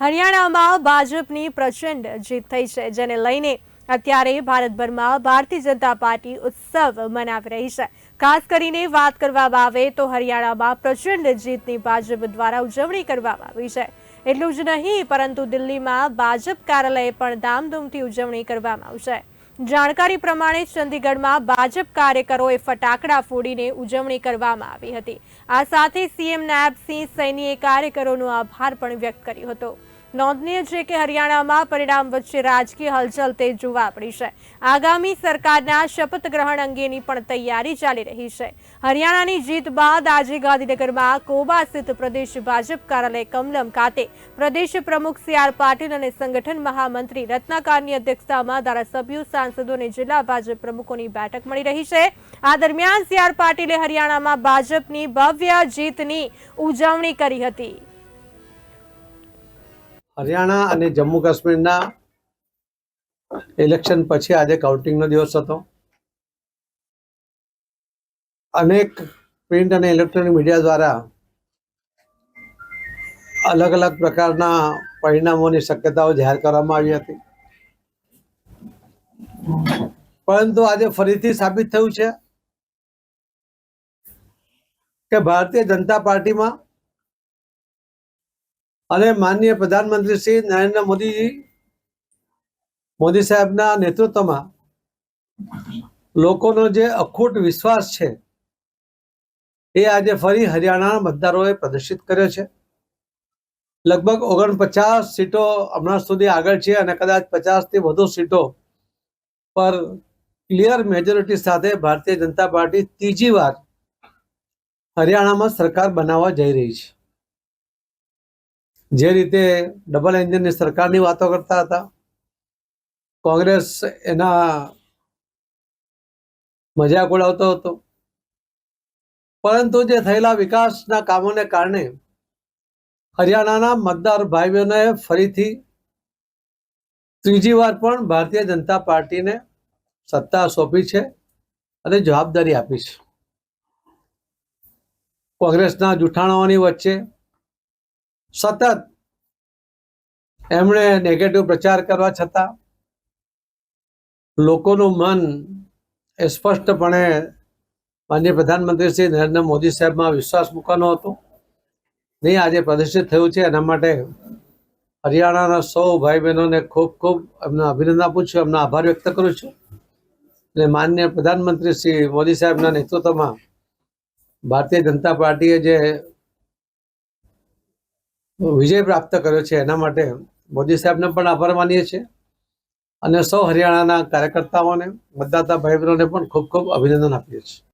હરિયાણામાં ભાજપની પ્રચંડ જીત થઈ છે, જેને લઈને અત્યારે ભારતભરમાં ભારતીય જનતા પાર્ટી ઉત્સવ મનાવી રહી છે. ખાસ કરીને વાત કરવામાં આવે તો હરિયાણામાં પ્રચંડ જીતની ભાજપ દ્વારા ઉજવણી કરવામાં આવી છે. એટલું જ નહીં, પરંતુ દિલ્હીમાં ભાજપ કાર્યાલયે પણ ધામધૂમથી ઉજવણી કરવામાં આવશે. જાણકારી પ્રમાણે ચંદીગઢમાં ભાજપ કાર્યકરોએ ફટાકડા ફોડીને ઉજવણી કરવામાં આવી હતી. આ સાથે સીએમ નાયબ સિંહ સૈનીએ કાર્યકરોનો આભાર પણ વ્યક્ત કર્યો હતો. નોંધનીય છે કે હરિયાણામાં પરિણામ વચ્ચે રાજકીય હલચલ તે જોવા પડી છે. આગામી સરકારના શપથ ગ્રહણ અંગેની પણ તૈયારી ચાલી રહી છે. હરિયાણાની જીત બાદ આજે ગાંધીનગરમાં કોબા સ્થિત પ્રદેશ ભાજપ કાર્યાલય કમલમ ખાતે પ્રદેશ પ્રમુખ સી આર પાટીલ અને સંગઠન મહામંત્રી રત્નાકારની અધ્યક્ષતામાં ધારાસભ્યો, સાંસદો અને જિલ્લા ભાજપ પ્રમુખોની બેઠક મળી રહી છે. આ દરમિયાન સી આર પાટીલે હરિયાણામાં ભાજપની ભવ્ય જીતની ઉજવણી કરી હતી. હરિયાણા અને જમ્મુ કાશ્મીરના ઇલેક્શન પછી આજે કાઉન્ટિંગનો દિવસ હતો. અનેક પ્રિન્ટ અને ઇલેક્ટ્રોનિક મીડિયા દ્વારા અલગ અલગ પ્રકારના પરિણામોની શક્યતાઓ જાહેર કરવામાં આવી હતી. પરંતુ આજે ફરીથી સાબિત થયું છે કે ભારતીય જનતા પાર્ટીમાં અને માનનીય પ્રધાનમંત્રી શ્રી નરેન્દ્ર મોદીજી, મોદી સાહેબના નેતૃત્વમાં લોકોનો જે અખૂટ વિશ્વાસ છે, એ આજે ફરી હરિયાણાના મતદારોએ પ્રદર્શિત કર્યો છે. લગભગ ઓગણપચાસ સીટો હમણાં સુધી આગળ છે અને કદાચ પચાસથી વધુ સીટો પર ક્લિયર મેજોરિટી સાથે ભારતીય જનતા પાર્ટી ત્રીજી વાર હરિયાણામાં સરકાર બનાવવા જઈ રહી છે. જે રીતે ડબલ એન્જિનની સરકારની વાતો કરતા હતા, કોંગ્રેસ એના મજાક ઉડાવતો હતો. પરંતુ જે થયેલા વિકાસના કામોને કારણે હરિયાણાના મતદાર ભાઈ બહેનોએ ફરીથી ત્રીજી વાર પણ ભારતીય જનતા પાર્ટીને સત્તા સોંપી છે અને જવાબદારી આપી છે. કોંગ્રેસના જૂઠાણાઓની વચ્ચે સતત એમણે નેગેટિવ પ્રચાર કરવા છતાં લોકોનું મન એ સ્પષ્ટપણે માનનીય પ્રધાનમંત્રી શ્રી નરેન્દ્ર મોદી સાહેબમાં વિશ્વાસ મૂકવાનો હતો. નહીં આજે પ્રદર્શિત થયું છે. એના માટે હરિયાણાના સૌ ભાઈ બહેનોને ખૂબ ખૂબ એમને અભિનંદન આપું છું. એમનો આભાર વ્યક્ત કરું છું. અને માનનીય પ્રધાનમંત્રી શ્રી મોદી સાહેબના નેતૃત્વમાં ભારતીય જનતા પાર્ટીએ જે વિજય પ્રાપ્ત કર્યો છે એના માટે મોદી સાહેબને પણ આભાર માનીએ છીએ. અને સૌ હરિયાણાના કાર્યકર્તાઓને, મતદાતા ભાઈ બહેનોને પણ ખૂબ ખૂબ અભિનંદન આપીએ છીએ.